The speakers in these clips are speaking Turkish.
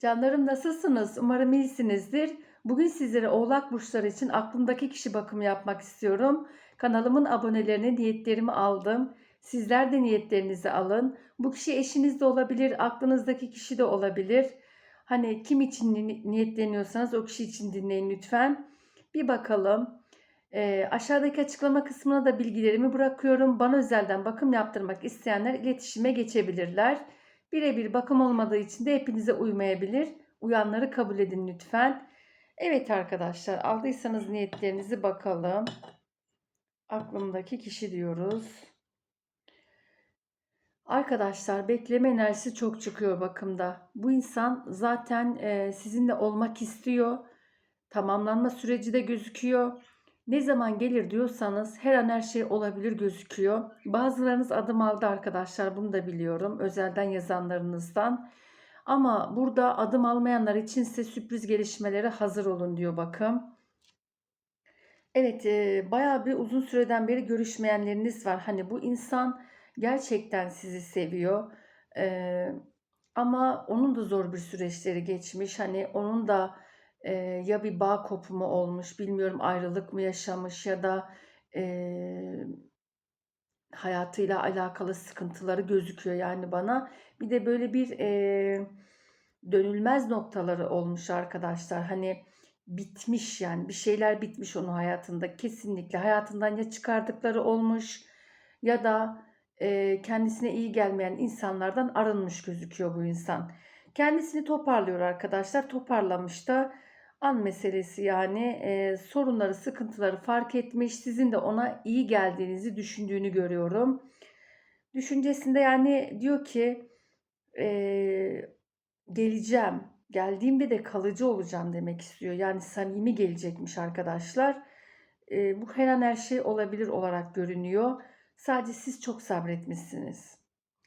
Canlarım nasılsınız? Umarım iyisinizdir. Bugün sizlere Oğlak burçları için aklımdaki kişi bakımı yapmak istiyorum. Kanalımın abonelerine niyetlerimi aldım. Sizler de niyetlerinizi alın. Bu kişi eşiniz de olabilir, aklınızdaki kişi de olabilir. Hani kim için ni- niyetleniyorsanız o kişi için dinleyin lütfen. Bir bakalım. Ee, aşağıdaki açıklama kısmına da bilgilerimi bırakıyorum. Bana özelden bakım yaptırmak isteyenler iletişime geçebilirler. Birebir bakım olmadığı için de hepinize uymayabilir. Uyanları kabul edin lütfen. Evet arkadaşlar aldıysanız niyetlerinizi bakalım. Aklımdaki kişi diyoruz. Arkadaşlar bekleme enerjisi çok çıkıyor bakımda. Bu insan zaten e, sizinle olmak istiyor. Tamamlanma süreci de gözüküyor. Ne zaman gelir diyorsanız her an her şey olabilir gözüküyor. Bazılarınız adım aldı arkadaşlar bunu da biliyorum özelden yazanlarınızdan. Ama burada adım almayanlar için ise sürpriz gelişmelere hazır olun diyor bakım. Evet e, bayağı bir uzun süreden beri görüşmeyenleriniz var. Hani bu insan gerçekten sizi seviyor. E, ama onun da zor bir süreçleri geçmiş. Hani onun da e, ya bir bağ kopumu olmuş, bilmiyorum ayrılık mı yaşamış ya da e, hayatıyla alakalı sıkıntıları gözüküyor yani bana. Bir de böyle bir e, dönülmez noktaları olmuş arkadaşlar. Hani bitmiş yani bir şeyler bitmiş onun hayatında kesinlikle hayatından ya çıkardıkları olmuş ya da e, kendisine iyi gelmeyen insanlardan arınmış gözüküyor bu insan. Kendisini toparlıyor arkadaşlar. Toparlamış da an meselesi yani e, sorunları, sıkıntıları fark etmiş. Sizin de ona iyi geldiğinizi düşündüğünü görüyorum. Düşüncesinde yani diyor ki e, geleceğim. Geldiğimde de kalıcı olacağım demek istiyor. Yani samimi gelecekmiş arkadaşlar. E, bu her an her şey olabilir olarak görünüyor. Sadece siz çok sabretmişsiniz.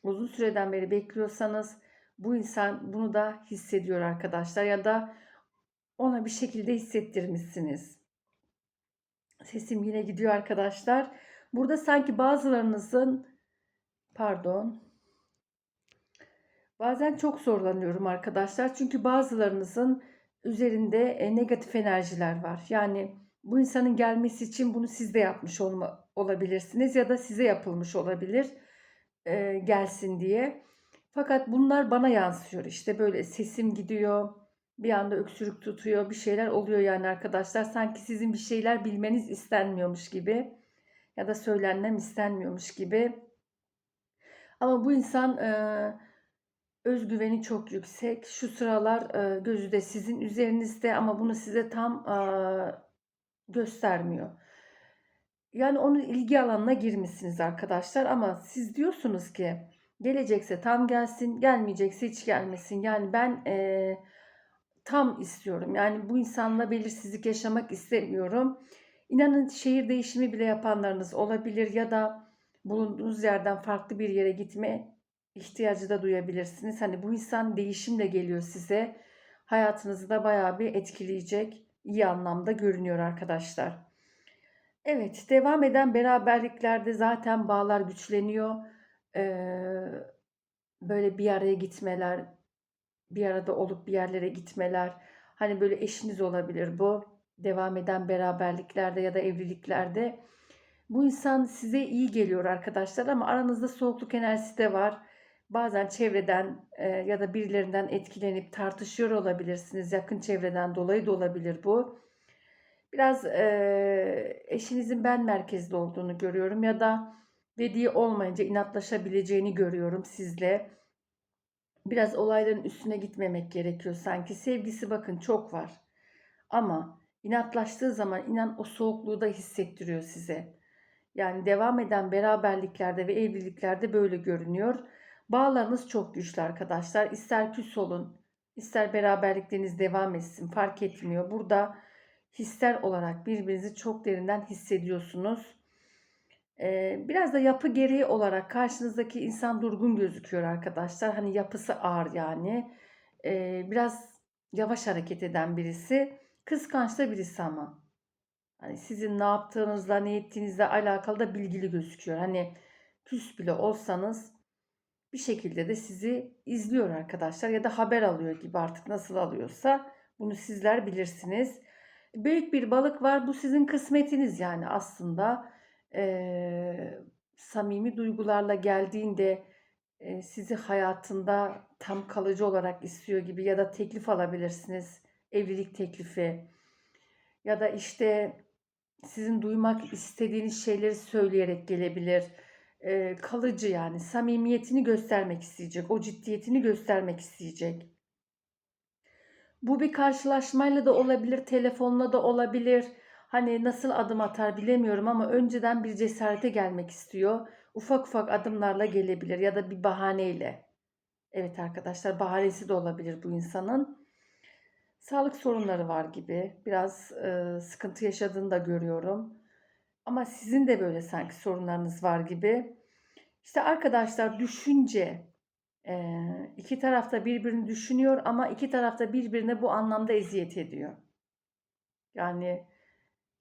Uzun süreden beri bekliyorsanız bu insan bunu da hissediyor arkadaşlar ya da ona bir şekilde hissettirmişsiniz. Sesim yine gidiyor arkadaşlar. Burada sanki bazılarınızın pardon bazen çok zorlanıyorum arkadaşlar. Çünkü bazılarınızın üzerinde e, negatif enerjiler var. Yani bu insanın gelmesi için bunu siz de yapmış olma, olabilirsiniz ya da size yapılmış olabilir e, gelsin diye. Fakat bunlar bana yansıyor. İşte böyle sesim gidiyor, bir anda öksürük tutuyor, bir şeyler oluyor yani arkadaşlar. Sanki sizin bir şeyler bilmeniz istenmiyormuş gibi ya da söylenmem istenmiyormuş gibi. Ama bu insan e, özgüveni çok yüksek. Şu sıralar e, gözü de sizin üzerinizde ama bunu size tam e, göstermiyor. Yani onun ilgi alanına girmişsiniz arkadaşlar ama siz diyorsunuz ki gelecekse tam gelsin, gelmeyecekse hiç gelmesin. Yani ben e, tam istiyorum. Yani bu insanla belirsizlik yaşamak istemiyorum. İnanın şehir değişimi bile yapanlarınız olabilir ya da bulunduğunuz yerden farklı bir yere gitme ihtiyacı da duyabilirsiniz. Hani bu insan değişimle geliyor size. Hayatınızı da bayağı bir etkileyecek iyi anlamda görünüyor arkadaşlar. Evet, devam eden beraberliklerde zaten bağlar güçleniyor. Ee, böyle bir araya gitmeler, bir arada olup bir yerlere gitmeler. Hani böyle eşiniz olabilir bu. Devam eden beraberliklerde ya da evliliklerde. Bu insan size iyi geliyor arkadaşlar ama aranızda soğukluk enerjisi de var. Bazen çevreden e, ya da birilerinden etkilenip tartışıyor olabilirsiniz. Yakın çevreden dolayı da olabilir bu. Biraz e, eşinizin ben merkezli olduğunu görüyorum ya da dediği olmayınca inatlaşabileceğini görüyorum sizle. Biraz olayların üstüne gitmemek gerekiyor sanki. Sevgisi bakın çok var. Ama inatlaştığı zaman inan o soğukluğu da hissettiriyor size. Yani devam eden beraberliklerde ve evliliklerde böyle görünüyor. Bağlarınız çok güçlü arkadaşlar. İster küs olun, ister beraberlikleriniz devam etsin fark etmiyor. Burada hisler olarak birbirinizi çok derinden hissediyorsunuz. Biraz da yapı gereği olarak karşınızdaki insan durgun gözüküyor arkadaşlar. Hani yapısı ağır yani. Biraz yavaş hareket eden birisi. Kıskanç da birisi ama. Hani sizin ne yaptığınızla, ne ettiğinizle alakalı da bilgili gözüküyor. Hani küs bile olsanız bir şekilde de sizi izliyor arkadaşlar ya da haber alıyor gibi artık nasıl alıyorsa bunu sizler bilirsiniz. Büyük bir balık var bu sizin kısmetiniz yani aslında eee, samimi duygularla geldiğinde e, sizi hayatında tam kalıcı olarak istiyor gibi ya da teklif alabilirsiniz. Evlilik teklifi ya da işte sizin duymak istediğiniz şeyleri söyleyerek gelebilir. E, kalıcı yani samimiyetini göstermek isteyecek, o ciddiyetini göstermek isteyecek. Bu bir karşılaşmayla da olabilir, telefonla da olabilir. Hani nasıl adım atar bilemiyorum ama önceden bir cesarete gelmek istiyor. Ufak ufak adımlarla gelebilir ya da bir bahaneyle. Evet arkadaşlar bahanesi de olabilir bu insanın. Sağlık sorunları var gibi. Biraz e, sıkıntı yaşadığını da görüyorum. Ama sizin de böyle sanki sorunlarınız var gibi. İşte arkadaşlar düşünce e, iki tarafta birbirini düşünüyor ama iki tarafta birbirine bu anlamda eziyet ediyor. Yani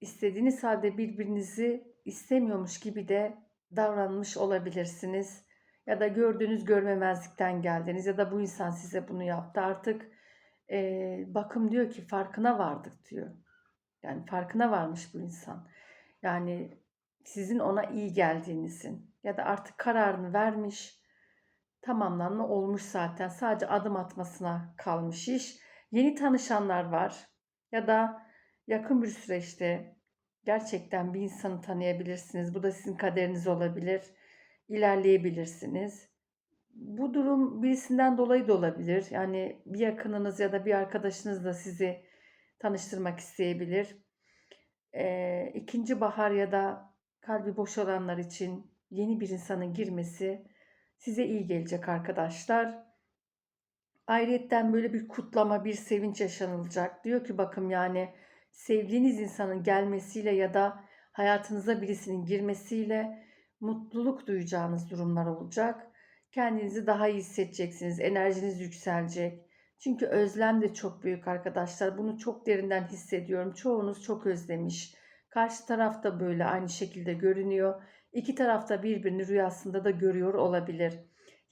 istediğiniz halde birbirinizi istemiyormuş gibi de davranmış olabilirsiniz. Ya da gördüğünüz görmemezlikten geldiniz ya da bu insan size bunu yaptı. Artık e, bakım diyor ki farkına vardık diyor. Yani farkına varmış bu insan. Yani sizin ona iyi geldiğinizin ya da artık kararını vermiş, tamamlanma olmuş zaten. Sadece adım atmasına kalmış iş. Yeni tanışanlar var ya da yakın bir süreçte gerçekten bir insanı tanıyabilirsiniz. Bu da sizin kaderiniz olabilir. İlerleyebilirsiniz. Bu durum birisinden dolayı da olabilir. Yani bir yakınınız ya da bir arkadaşınız da sizi tanıştırmak isteyebilir. Ee, ikinci bahar ya da kalbi boş olanlar için yeni bir insanın girmesi size iyi gelecek arkadaşlar. Ayrıyetten böyle bir kutlama, bir sevinç yaşanılacak. Diyor ki bakın yani sevdiğiniz insanın gelmesiyle ya da hayatınıza birisinin girmesiyle mutluluk duyacağınız durumlar olacak. Kendinizi daha iyi hissedeceksiniz. Enerjiniz yükselecek. Çünkü özlem de çok büyük arkadaşlar. Bunu çok derinden hissediyorum. Çoğunuz çok özlemiş. Karşı taraf da böyle aynı şekilde görünüyor. İki tarafta birbirini rüyasında da görüyor olabilir.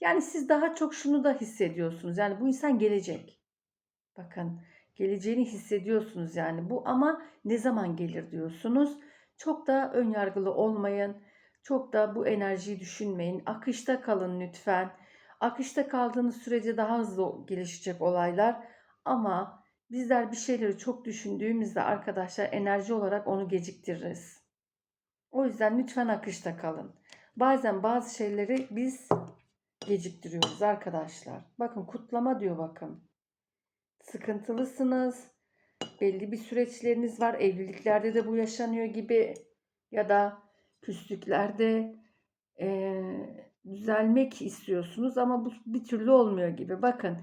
Yani siz daha çok şunu da hissediyorsunuz. Yani bu insan gelecek. Bakın geleceğini hissediyorsunuz yani bu ama ne zaman gelir diyorsunuz. Çok da ön yargılı olmayın. Çok da bu enerjiyi düşünmeyin. Akışta kalın lütfen. Akışta kaldığınız sürece daha hızlı gelişecek olaylar. Ama bizler bir şeyleri çok düşündüğümüzde arkadaşlar enerji olarak onu geciktiririz. O yüzden lütfen akışta kalın. Bazen bazı şeyleri biz geciktiriyoruz arkadaşlar. Bakın kutlama diyor bakın. Sıkıntılısınız. Belli bir süreçleriniz var. Evliliklerde de bu yaşanıyor gibi ya da küslüklerde e, düzelmek istiyorsunuz ama bu bir türlü olmuyor gibi. Bakın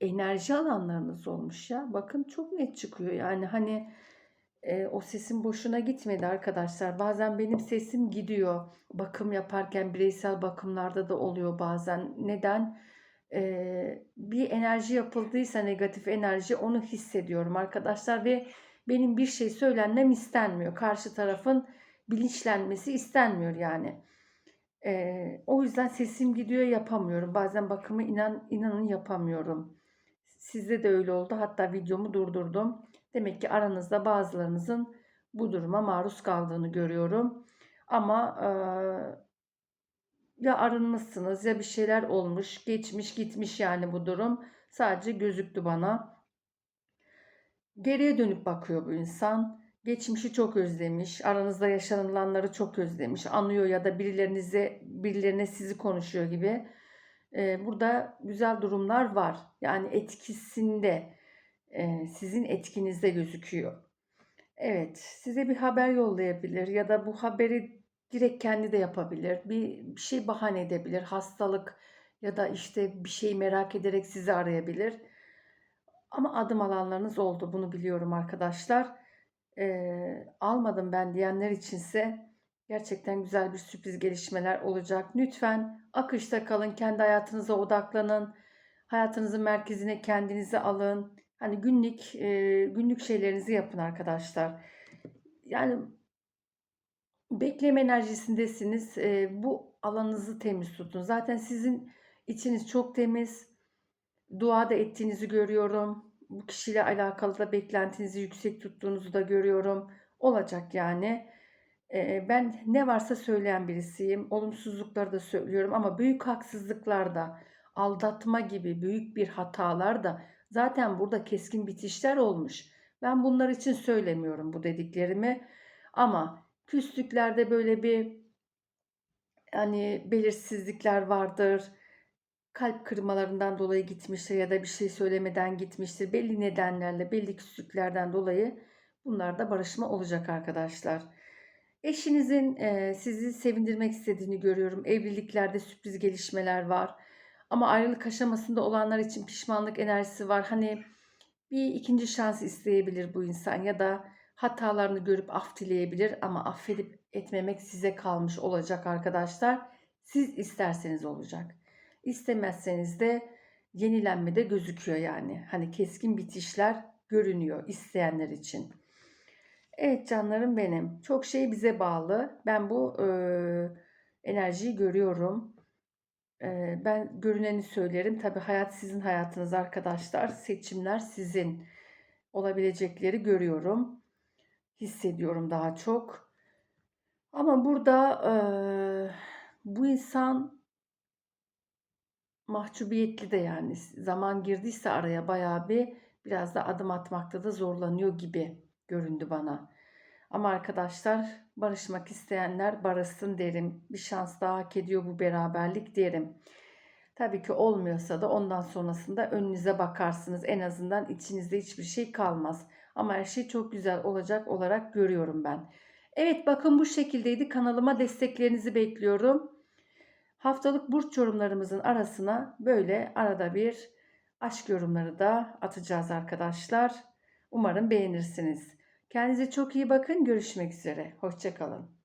enerji alanlarınız olmuş ya. Bakın çok net çıkıyor. Yani hani e, o sesim boşuna gitmedi arkadaşlar. Bazen benim sesim gidiyor. Bakım yaparken bireysel bakımlarda da oluyor bazen. Neden? E, bir enerji yapıldıysa negatif enerji onu hissediyorum arkadaşlar ve benim bir şey söylenmem istenmiyor. Karşı tarafın bilinçlenmesi istenmiyor yani. E, o yüzden sesim gidiyor yapamıyorum. Bazen bakımı inan inanın yapamıyorum. Sizde de öyle oldu. Hatta videomu durdurdum. Demek ki aranızda bazılarınızın bu duruma maruz kaldığını görüyorum. Ama e, ya arınmışsınız ya bir şeyler olmuş, geçmiş gitmiş yani bu durum. Sadece gözüktü bana. Geriye dönüp bakıyor bu insan. Geçmişi çok özlemiş, aranızda yaşanılanları çok özlemiş, anıyor ya da birilerinize birilerine sizi konuşuyor gibi. Ee, burada güzel durumlar var. Yani etkisinde e, sizin etkinizde gözüküyor. Evet, size bir haber yollayabilir ya da bu haberi direkt kendi de yapabilir. Bir, bir şey bahane edebilir. Hastalık ya da işte bir şey merak ederek sizi arayabilir. Ama adım alanlarınız oldu. Bunu biliyorum arkadaşlar. Ee, almadım ben diyenler içinse gerçekten güzel bir sürpriz gelişmeler olacak. Lütfen akışta kalın. Kendi hayatınıza odaklanın. Hayatınızın merkezine kendinizi alın. Hani günlük e, günlük şeylerinizi yapın arkadaşlar. Yani bekleme enerjisindesiniz. E, bu alanınızı temiz tutun. Zaten sizin İçiniz çok temiz. Dua da ettiğinizi görüyorum. Bu kişiyle alakalı da beklentinizi yüksek tuttuğunuzu da görüyorum. Olacak yani. Ee, ben ne varsa söyleyen birisiyim. Olumsuzlukları da söylüyorum ama büyük haksızlıklarda, aldatma gibi büyük bir hatalar da zaten burada keskin bitişler olmuş. Ben bunlar için söylemiyorum bu dediklerimi. Ama küslüklerde böyle bir hani belirsizlikler vardır. Kalp kırmalarından dolayı gitmiştir ya da bir şey söylemeden gitmiştir. Belli nedenlerle, belli küslüklerden dolayı bunlarda barışma olacak arkadaşlar. Eşinizin e, sizi sevindirmek istediğini görüyorum. Evliliklerde sürpriz gelişmeler var. Ama ayrılık aşamasında olanlar için pişmanlık enerjisi var. Hani bir ikinci şans isteyebilir bu insan ya da hatalarını görüp af dileyebilir ama affedip etmemek size kalmış olacak arkadaşlar. Siz isterseniz olacak. İstemezseniz de yenilenme de gözüküyor yani. Hani keskin bitişler görünüyor isteyenler için. Evet canlarım benim. Çok şey bize bağlı. Ben bu e, enerjiyi görüyorum. E, ben görüneni söylerim. Tabii hayat sizin hayatınız arkadaşlar. Seçimler sizin. Olabilecekleri görüyorum. Hissediyorum daha çok. Ama burada e, bu insan mahcubiyetli de yani zaman girdiyse araya bayağı bir biraz da adım atmakta da zorlanıyor gibi göründü bana. Ama arkadaşlar barışmak isteyenler barışsın derim. Bir şans daha hak ediyor bu beraberlik derim. Tabii ki olmuyorsa da ondan sonrasında önünüze bakarsınız. En azından içinizde hiçbir şey kalmaz. Ama her şey çok güzel olacak olarak görüyorum ben. Evet bakın bu şekildeydi. Kanalıma desteklerinizi bekliyorum. Haftalık burç yorumlarımızın arasına böyle arada bir aşk yorumları da atacağız arkadaşlar. Umarım beğenirsiniz. Kendinize çok iyi bakın. Görüşmek üzere. Hoşçakalın.